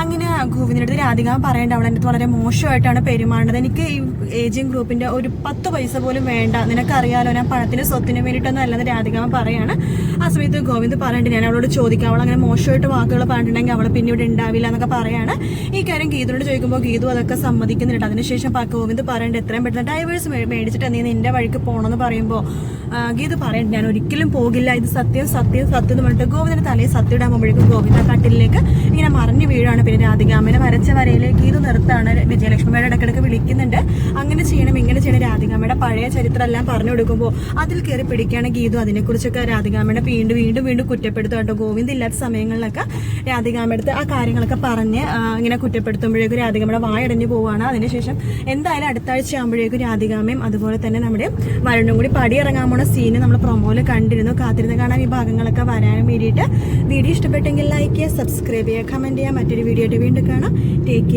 അങ്ങനെ ഗോവിന്ദിന്റെ അടുത്ത് രാധിക പറയേണ്ട. എന്റെ അടുത്ത് വളരെ മോശമായിട്ടാണ് പെരുമാറുന്നത് എനിക്ക് ഈ ഏജിങ് ഗ്രൂപ്പിന്റെ ഒരു പത്ത് പൈസ പോലും വേണ്ട. നിനക്കറിയാലോ ഞാൻ പണത്തിന് സ്വത്തിന് വേണ്ടിയിട്ടൊന്നും അല്ലെന്ന് രാധിക പറയാണ്. ആ സമയത്ത് ഗോവിന്ദ് പറയണ്ട് ഞാൻ അവളോട് ചോദിക്കാം. അവൾ അങ്ങനെ മോശമായിട്ട് വാക്കുകൾ പറഞ്ഞിട്ടുണ്ടെങ്കിൽ അവളെ പിന്നെ ഇവിടെ ഉണ്ടാവില്ല എന്നൊക്കെ പറയാണ്. ഈ കാര്യം ഗീതയോട് ചോദിക്കുമ്പോൾ ഗീതു അതൊക്കെ സമ്മതിക്കുന്നുണ്ട് അതിനുശേഷം ഗോവിന്ദ് പറയേണ്ടത് എത്രയും പെട്ടെന്ന് ഡൈവേഴ്സ് മേടിച്ചിട്ട് നീ നിന്റെ വഴിക്ക് പോകണമെന്ന് പറയുമ്പോൾ ഗീതു പറയണ്ട ഞാൻ ഒരിക്കലും പോകില്ല. ഇത് സത്യം സത്യം സത്യം എന്ന് പറഞ്ഞിട്ട് ഗോവിന്ദന്റെ തലയിൽ സത്യം ഇടാൻ പോകുമ്പോഴേക്കും ഗോവിന്ദ കട്ടിലേക്ക് ഇങ്ങനെ മറിഞ്ഞു വീഴാണ് പിന്നെ രാധികാമ്മനെ വരച്ച വരയിലേക്ക് ഇത് നിർത്താണ് വിജയലക്ഷ്മിയുടെ ഇടക്കിടക്ക് വിളിക്കുന്നുണ്ട്. അങ്ങനെ ചെയ്യണം ഇങ്ങനെ ചെയ്യണം. രാധികാമ്മയുടെ പഴയ ചരിത്രം എല്ലാം പറഞ്ഞു കൊടുക്കുമ്പോൾ അതിൽ കയറി പിടിക്കുകയാണ് ഗീതു. അതിനെക്കുറിച്ചൊക്കെ രാധികാമ്മയുടെ വീണ്ടും വീണ്ടും വീണ്ടും കുറ്റപ്പെടുത്തും കേട്ടോ. ഗോവിന്ദ് ഇല്ലാത്ത സമയങ്ങളിലൊക്കെ രാധികാമ്മയുടെ ആ കാര്യങ്ങളൊക്കെ പറഞ്ഞ് ഇങ്ങനെ കുറ്റപ്പെടുത്തുമ്പോഴേക്കും രാധികാമ്മയുടെ വായടഞ്ഞു പോവുകയാണ് അതിനുശേഷം എന്തായാലും അടുത്ത ആഴ്ച ആകുമ്പോഴേക്കും രാധികാമ്മയും അതുപോലെ തന്നെ നമ്മുടെ വരുണും കൂടി പടിയിറങ്ങാൻ പോണ സീന് നമ്മൾ പ്രൊമോയിൽ കണ്ടിരുന്നു. കാത്തിരുന്ന് കാണാൻ ഈ ഭാഗങ്ങളൊക്കെ വരാൻ വേണ്ടിയിട്ട്. വീഡിയോ ഇഷ്ടപ്പെട്ടെങ്കിൽ ലൈക്ക് ചെയ്യുക സബ്സ്ക്രൈബ് ചെയ്യുക കമന്റ് ചെയ്യുക. മറ്റൊരു വീഡിയോ ആയിട്ട് വീണ്ടും കാണാം. Take care